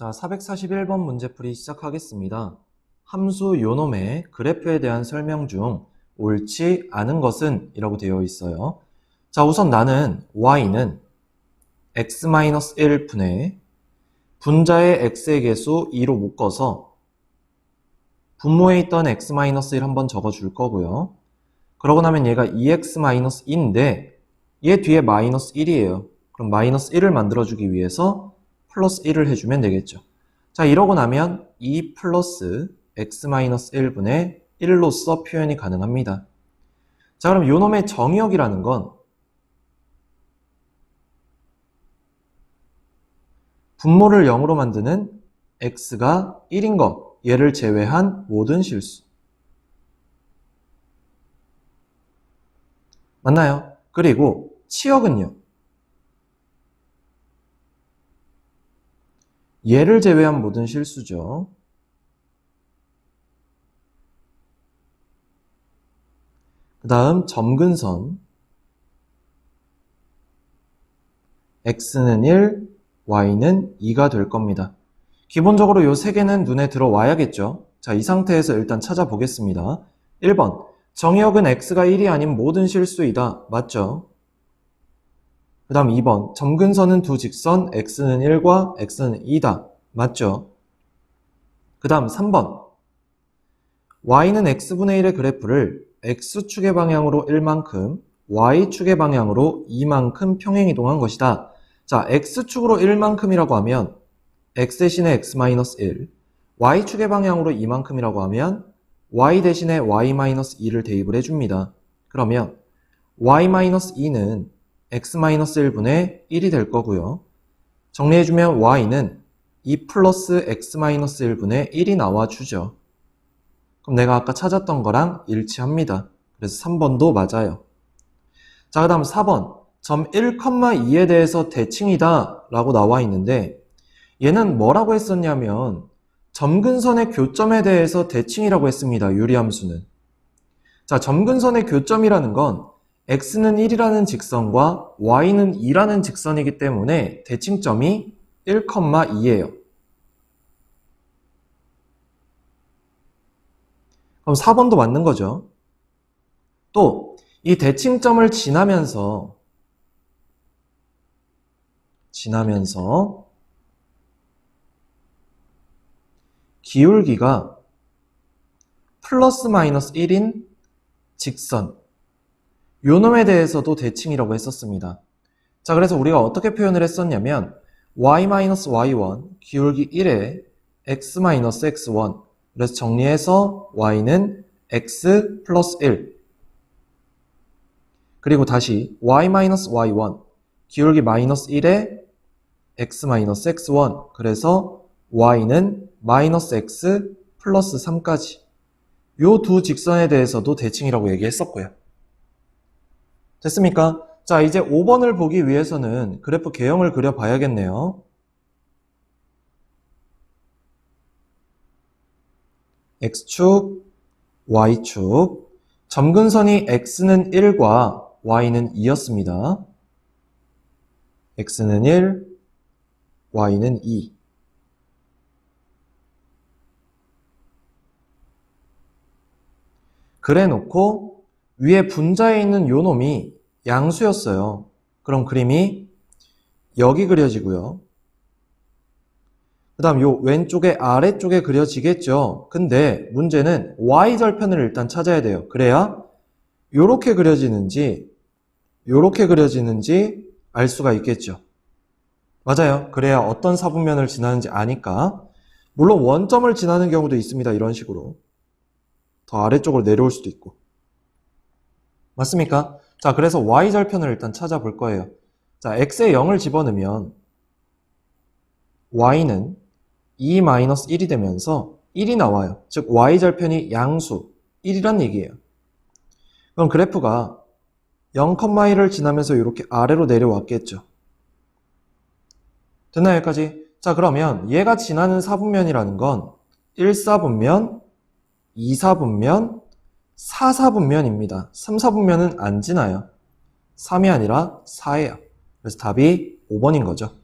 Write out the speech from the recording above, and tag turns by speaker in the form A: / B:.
A: 자, 441번 문제풀이 시작하겠습니다. 함수 요놈의 그래프에 대한 설명 중 옳지 않은 것은 이라고 되어 있어요. 자, 우선 나는 y는 x-1분의 분자의 x의 개수 2로 묶어서 분모에 있던 x-1 한번 적어줄 거고요. 그러고 나면 얘가 2x-2인데 얘 뒤에 마이너스 1이에요. 그럼 마이너스 1을 만들어주기 위해서 플러스 1을 해주면 되겠죠. 자, 이러고 나면 2 플러스 x-1분의 1로서 표현이 가능합니다. 자, 그럼 요놈의 정의역이라는 건 분모를 0으로 만드는 x가 1인 것, 얘를 제외한 모든 실수. 맞나요? 그리고 치역은요. 얘를 제외한 모든 실수죠. 그 다음 점근선 x는 1, y는 2가 될 겁니다. 기본적으로 이 세 개는 눈에 들어와야겠죠. 자, 이 상태에서 일단 찾아보겠습니다. 1번 정의역은 x가 1이 아닌 모든 실수이다. 맞죠? 그 다음 2번 점근선은 두 직선 x는 1과 x는 2다. 맞죠? 그 다음 3번 y는 x분의 1의 그래프를 x축의 방향으로 1만큼 y축의 방향으로 2만큼 평행이동한 것이다. 자, x축으로 1만큼이라고 하면 x 대신에 x-1 y축의 방향으로 2만큼이라고 하면 y 대신에 y-2를 대입을 해줍니다. 그러면 y-2는 x-1분의 1이 될 거고요. 정리해주면 y는 2 플러스 x-1분의 1이 나와주죠. 그럼 내가 아까 찾았던 거랑 일치합니다. 그래서 3번도 맞아요. 자, 그 다음 4번. 점 1,2에 대해서 대칭이다 라고 나와 있는데 얘는 뭐라고 했었냐면 점근선의 교점에 대해서 대칭이라고 했습니다. 유리함수는. 자, 점근선의 교점이라는 건 x는 1이라는 직선과 y는 2라는 직선이기 때문에 대칭점이 1,2예요. 그럼 4번도 맞는 거죠. 또 이 대칭점을 지나면서 지나면서 기울기가 플러스 마이너스 1인 직선 요 놈에 대해서도 대칭이라고 했었습니다. 자, 그래서 우리가 어떻게 표현을 했었냐면 y-y1 기울기 1에 x-x1 그래서 정리해서 y는 x 플러스 1 그리고 다시 y-y1 기울기 마이너스 1에 x-x1 그래서 y는 마이너스 x 플러스 3까지 요 두 직선에 대해서도 대칭이라고 얘기했었고요. 됐습니까? 자, 이제 5번을 보기 위해서는 그래프 개형을 그려봐야겠네요. x축, y축, 점근선이 x는 1과 y는 2였습니다. x는 1, y는 2. 그래 놓고 위에 분자에 있는 요 놈이 양수였어요. 그럼 그림이 여기 그려지고요. 그 다음 요 왼쪽에 아래쪽에 그려지겠죠. 근데 문제는 y절편을 일단 찾아야 돼요. 그래야 요렇게 그려지는지 요렇게 그려지는지 알 수가 있겠죠. 맞아요. 그래야 어떤 사분면을 지나는지 아니까. 물론 원점을 지나는 경우도 있습니다. 이런 식으로. 더 아래쪽으로 내려올 수도 있고. 맞습니까? 자, 그래서 y절편을 일단 찾아볼 거예요. 자, x에 0을 집어넣으면 y는 2-1이 되면서 1이 나와요. 즉, y절편이 양수 1이란 얘기예요. 그럼 그래프가 0,1을 지나면서 이렇게 아래로 내려왔겠죠. 됐나요, 여기까지? 자, 그러면 얘가 지나는 사분면이라는 건 1사분면, 2사분면, 4사분면입니다. 3사분면은 안 지나요. 3이 아니라 4예요. 그래서 답이 5번인 거죠.